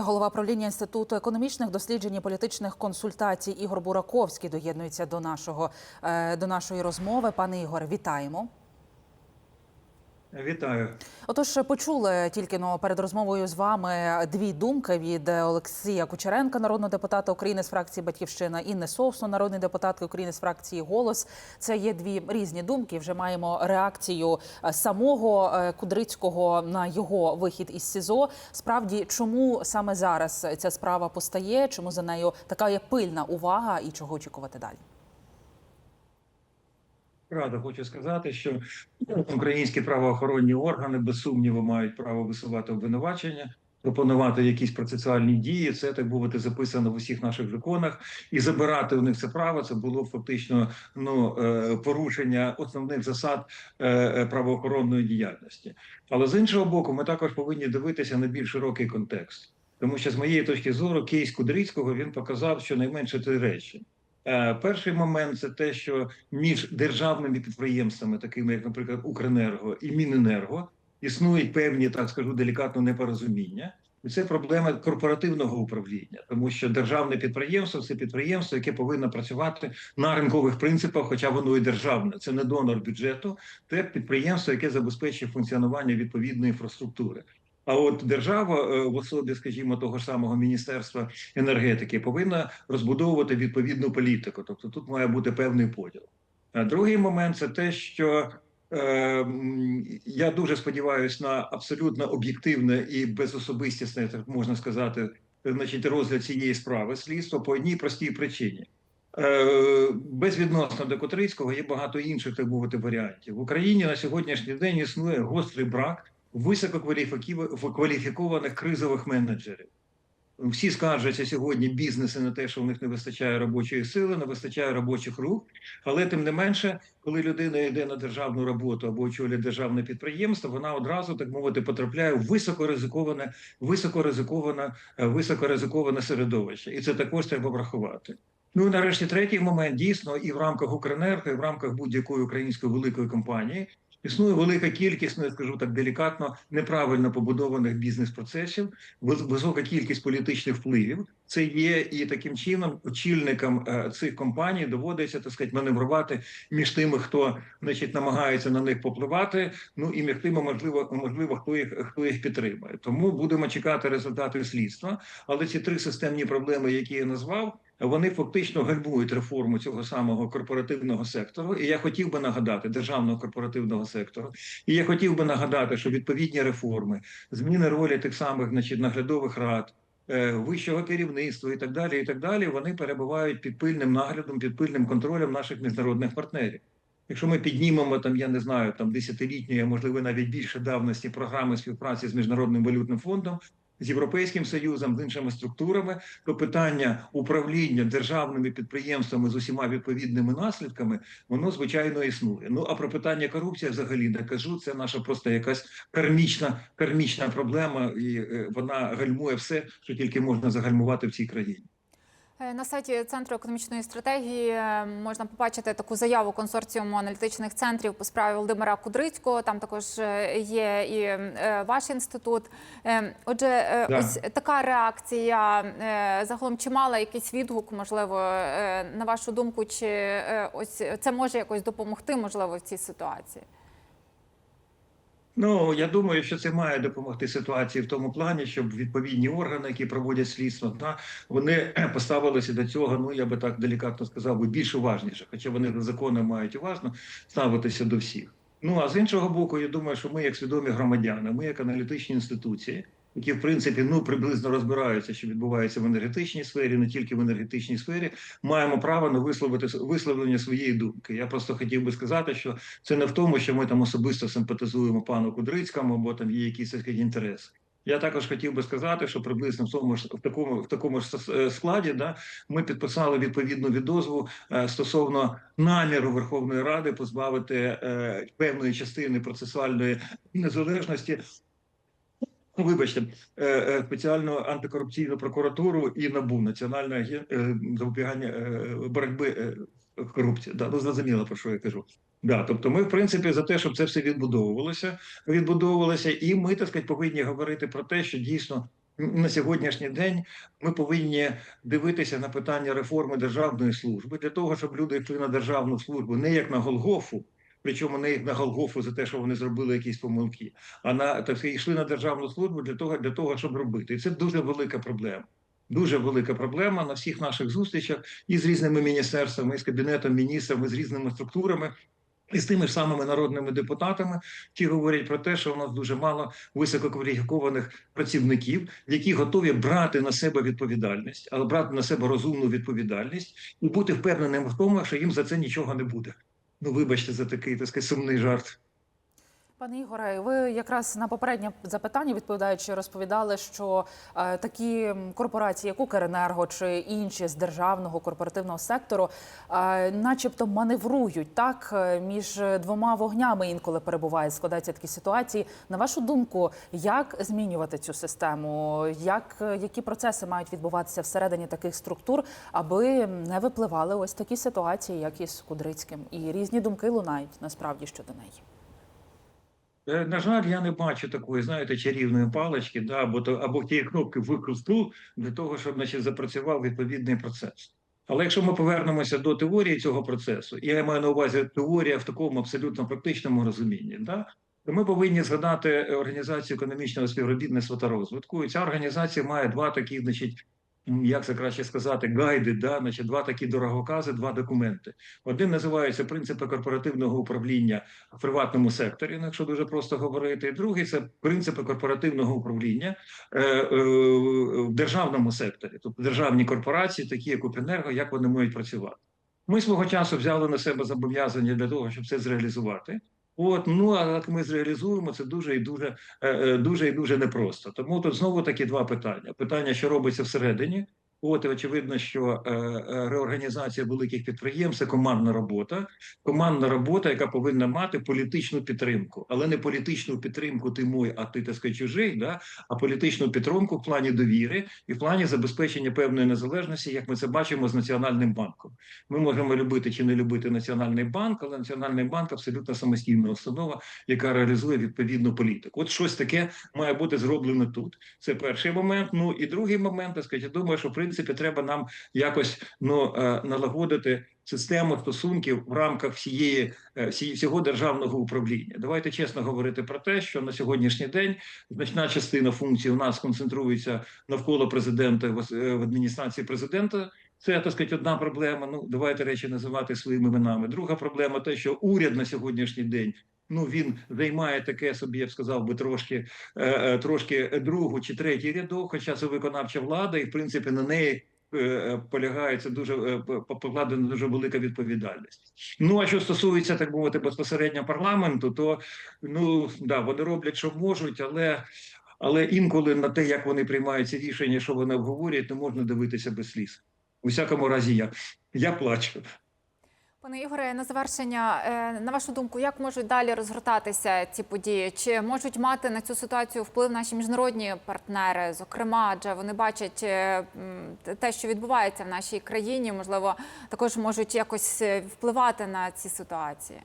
Голова правління інституту економічних досліджень і політичних консультацій Ігор Бураковський доєднується до нашого е, до нашої розмови. Пане Ігоре, вітаємо. Вітаю. Отож, почули тільки но перед розмовою з вами дві думки від Олексія Кучеренка, народного депутата України з фракції Батьківщина, Інни Совсу, народний депутат України з фракції Голос. Це є дві різні думки. Вже маємо реакцію е, самого е, Кудрицького на його вихід із СІЗО. Справді, чому саме зараз ця справа постає? Чому за нею така є пильна увага і чого очікувати далі? Правда, хочу сказати, що українські правоохоронні органи без сумніву мають право висувати обвинувачення, пропонувати якісь процесуальні дії. Це так мовити записано в усіх наших законах, і забирати у них це право. Це було фактично ну е, порушення основних засад е, е, правоохоронної діяльності. Але з іншого боку, ми також повинні дивитися на більш широкий контекст, тому що з моєї точки зору кейс Кудрицького він показав щонайменше три речі. Е, Перший момент це те, що між державними підприємствами, такими як, наприклад, Укренерго і Міненерго, існують певні, так скажу, делікатно непорозуміння. І це проблема корпоративного управління, тому що державне підприємство це підприємство, яке повинно працювати на ринкових принципах, хоча воно і державне. Це не донор бюджету, це підприємство, яке забезпечує функціонування відповідної інфраструктури. А от держава е, в особі, скажімо, того ж самого міністерства енергетики повинна розбудовувати відповідну політику. Тобто тут має бути певний поділ. А другий момент це те, що е, я дуже сподіваюся на абсолютно об'єктивне і безособистісне, так можна сказати, значить, розгляд цієї справи слідства по одній простій причині. Е, Безвідносно до Котрицького є багато інших так мовити варіантів в Україні на сьогоднішній день існує гострий брак висококваліфікованих кризових менеджерів. Всі скаржаться сьогодні бізнеси на те, що в них не вистачає робочої сили, не вистачає робочих рук. Але тим не менше, коли людина йде на державну роботу або очолює державне підприємство, вона одразу так мовити потрапляє в високоризиковане, високоризиковане, е, високоризиковане середовище, і це також треба врахувати. Ну і нарешті третій момент дійсно і в рамках Укренерго, і в рамках будь-якої української великої компанії Існує велика кількість, ну я скажу так делікатно, неправильно побудованих бізнес-процесів, висока кількість політичних впливів. Це є і таким чином очільникам е, цих компаній доводиться так сказати, маневрувати між тими, хто значить намагається на них попливати. Ну і між тими, можливо, можливо, хто їх хто їх підтримує. Тому будемо чекати результати слідства. Але ці три системні проблеми, які я назвав. Вони фактично гальмують реформу цього самого корпоративного сектору. І я хотів би нагадати державного корпоративного сектору. І я хотів би нагадати, що відповідні реформи, зміни ролі тих самих, значить, наглядових рад. е, Вищого керівництва і так далі, і так далі, вони перебувають під пильним наглядом, під пильним контролем наших міжнародних партнерів. Якщо ми піднімемо там, я не знаю, там десятилітньої, можливо навіть більше давності програми співпраці з міжнародним валютним фондом, з європейським союзом, з іншими структурами, то питання управління державними підприємствами з усіма відповідними наслідками воно звичайно існує. Ну а про питання корупції взагалі не кажу. Це наша просто якась кармічна кармічна проблема, і е, вона гальмує все, що тільки можна загальмувати в цій країні. Е, На сайті Центру економічної стратегії е, можна побачити таку заяву консорціуму аналітичних центрів по справі Володимира Кудрицького. Там також е, є і ваш інститут. Отже, Да. ось така реакція загалом чи мала якийсь відгук, можливо, на вашу думку, чи ось це може якось допомогти, можливо, в цій ситуації? Ну я думаю, що це має допомогти ситуації в тому плані, щоб відповідні органи, які проводять слідство, да, вони поставилися до цього. Ну я би так делікатно сказав, би більш уважніше, хоча вони до законом мають уважно ставитися до всіх. Ну а з іншого боку, я думаю, що ми, як свідомі громадяни, ми як аналітичні інституції, які в принципі ну приблизно розбираються, що відбувається в енергетичній сфері, не тільки в енергетичній сфері, маємо право на висловити висловлення своєї думки. Я просто хотів би сказати, що це не в тому, що ми там особисто симпатизуємо пану Кудрицькому, або там є якісь так сказати, інтереси. Я також хотів би сказати, що приблизно в тому ж в такому в такому ж складі да ми підписали відповідну відозву е, стосовно наміру Верховної Ради позбавити е, певної частини процесуальної незалежності. Ну, Вибачте, е, е, спеціальну антикорупційну прокуратуру і набу національне е, запобігання боротьби корупції. Да, ну зрозуміло про що я кажу. Да, тобто, ми в принципі за те, щоб це все відбудовувалося, відбудовувалося, і ми так сказати, повинні говорити про те, що дійсно на сьогоднішній день ми повинні дивитися на питання реформи державної служби для того, щоб люди йшли на державну службу не як на Голгофу, причому не на Голгофу за те, що вони зробили якісь помилки, а на так сказати, йшли на державну службу для того, для того, щоб робити. І це дуже велика проблема. Дуже велика проблема на всіх наших зустрічах і з різними міністерствами, і з кабінетом міністрів, і з різними структурами. І з тими ж самими народними депутатами, які говорять про те, що у нас дуже мало висококваліфікованих працівників, які готові брати на себе відповідальність, але брати на себе розумну відповідальність і бути впевненим в тому, що їм за це нічого не буде. Ну, вибачте за такий так сказати, сумний жарт. Пане Ігоре, ви якраз на попереднє запитання відповідаючи, розповідали, що е, такі корпорації, як Укренерго чи інші з державного корпоративного сектору, е, начебто маневрують так е, між двома вогнями інколи перебуває. Складаються такі ситуації. На вашу думку, як змінювати цю систему? Як е, які процеси мають відбуватися всередині таких структур, аби не випливали ось такі ситуації, як із Кудрицьким, і різні думки лунають насправді щодо неї. Е, На жаль, я не бачу такої, знаєте, чарівної палички, да, або то або тієї кнопки викрутку для того, щоб значить, запрацював відповідний процес. Але якщо ми повернемося до теорії цього процесу, я маю на увазі теорія в такому абсолютно практичному розумінні, да, то ми повинні згадати організацію економічного співробітництва та розвитку. І ця організація має два такі, значить, як це краще сказати, гайди, да, значить, два такі дороговкази, два документи. Один називається принципи корпоративного управління в приватному секторі, ну, якщо дуже просто говорити. Другий це принципи корпоративного управління е, е, в державному секторі, тобто державні корпорації, такі як Укренерго, як вони можуть працювати. Ми свого часу взяли на себе зобов'язання для того, щоб це зреалізувати. От ну а як ми зреалізуємо це дуже і дуже е, е, дуже і дуже непросто. Тому тут знову такі два питання: питання, що робиться всередині. От і очевидно, що е, е, реорганізація великих підприємств це командна робота, командна робота, яка повинна мати політичну підтримку, але не політичну підтримку ти мой, а ти так чужий, да а політичну підтримку в плані довіри і в плані забезпечення певної незалежності, як ми це бачимо з національним банком. Ми можемо любити чи не любити національний банк, але національний банк абсолютно самостійна установа, яка реалізує відповідну політику. От щось таке має бути зроблено тут. Це перший момент. Ну і другий момент, так сказати, думаю, що в принципі треба нам якось ну е, налагодити систему стосунків в рамках всієї е, всього державного управління. Давайте чесно говорити про те, що на сьогоднішній день значна частина функцій у нас концентрується навколо президента е, в адміністрації президента. Це так сказати, одна проблема. Ну давайте речі називати своїми іменами. Друга проблема те, що уряд на сьогоднішній день. Ну він займає таке собі, я б сказав би трошки, е, е, трошки другу чи третій рядок, хоча це виконавча влада, і в принципі на неї е, полягається дуже покладена дуже велика відповідальність. Ну а що стосується так мовити безпосередньо парламенту, то ну да вони роблять, що можуть, але. Але інколи на те, як вони приймають ці рішення, що вони обговорюють, не можна дивитися без сліз. У всякому разі, я, я плачу. Пане Ігоре, на завершення, е, на вашу думку, як можуть далі розгортатися ці події? Чи можуть мати на цю ситуацію вплив наші міжнародні партнери? Зокрема, адже вони бачать е, те, що відбувається в нашій країні, можливо, також можуть якось е, впливати на ці ситуації.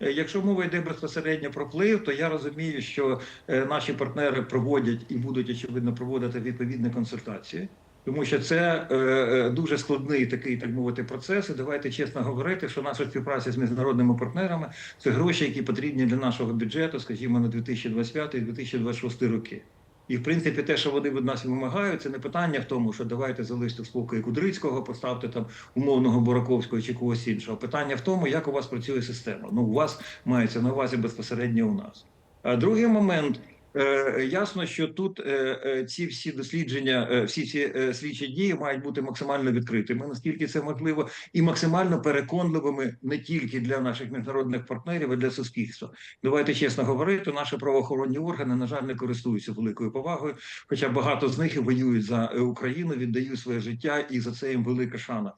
Якщо мова йде безпосередньо про вплив, то я розумію, що наші партнери проводять і будуть очевидно проводити відповідні консультації, тому що це е, е, дуже складний такий, так мовити, процес. І давайте чесно говорити, що наша співпраця з міжнародними партнерами це гроші, які потрібні для нашого бюджету, скажімо, на 2025 і 2026 роки. І в принципі, те, що вони від нас вимагають, це не питання в тому, що давайте залиште в спокої Кудрицького, поставте там умовного Бураковського чи когось іншого. Питання в тому, як у вас працює система. Ну, у вас мається на увазі безпосередньо у нас. А другий момент. Е, ясно, що тут е, е, ці всі дослідження, всі ці слідчі дії мають бути максимально відкритими, наскільки це можливо, і максимально переконливими не тільки для наших міжнародних партнерів, а для суспільства. Давайте чесно говорити, наші правоохоронні органи, на жаль, не користуються великою повагою, хоча багато з них воюють за Україну, віддають своє життя, і за це їм велика шана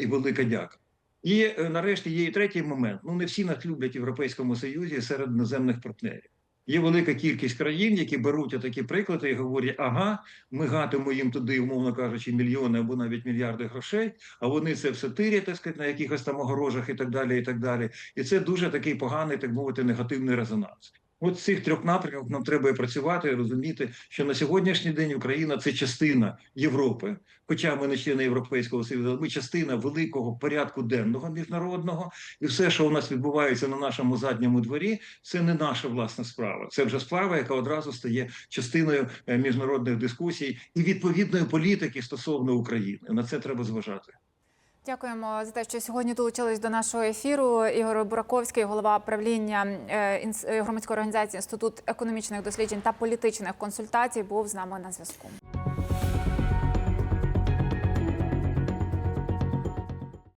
і велика дяка. І нарешті є і третій момент. Ну не всі нас люблять в Європейському Союзі серед іноземних партнерів. Є велика кількість країн, які беруть такі приклади і говорять: ага, ми гатимо їм туди, умовно кажучи, мільйони або навіть мільярди грошей, а вони це все тирять, так сказати, на якихось там огорожах і так далі. І так далі. І це дуже такий поганий, так мовити, негативний резонанс. От з цих трьох напрямках нам треба і працювати, і розуміти, що на сьогоднішній день Україна це частина Європи, хоча ми не члени Європейського Союзу, ми частина великого порядку денного міжнародного, і все, що у нас відбувається на нашому задньому дворі, це не наша власна справа. Це вже справа, яка одразу стає частиною е, міжнародних дискусій і відповідної політики стосовно України. На це треба зважати. Дякуємо за те, що сьогодні долучились до нашого ефіру. Ігор Бураковський, голова правління е, е, громадської організації Інститут економічних досліджень та політичних консультацій, був з нами на зв'язку.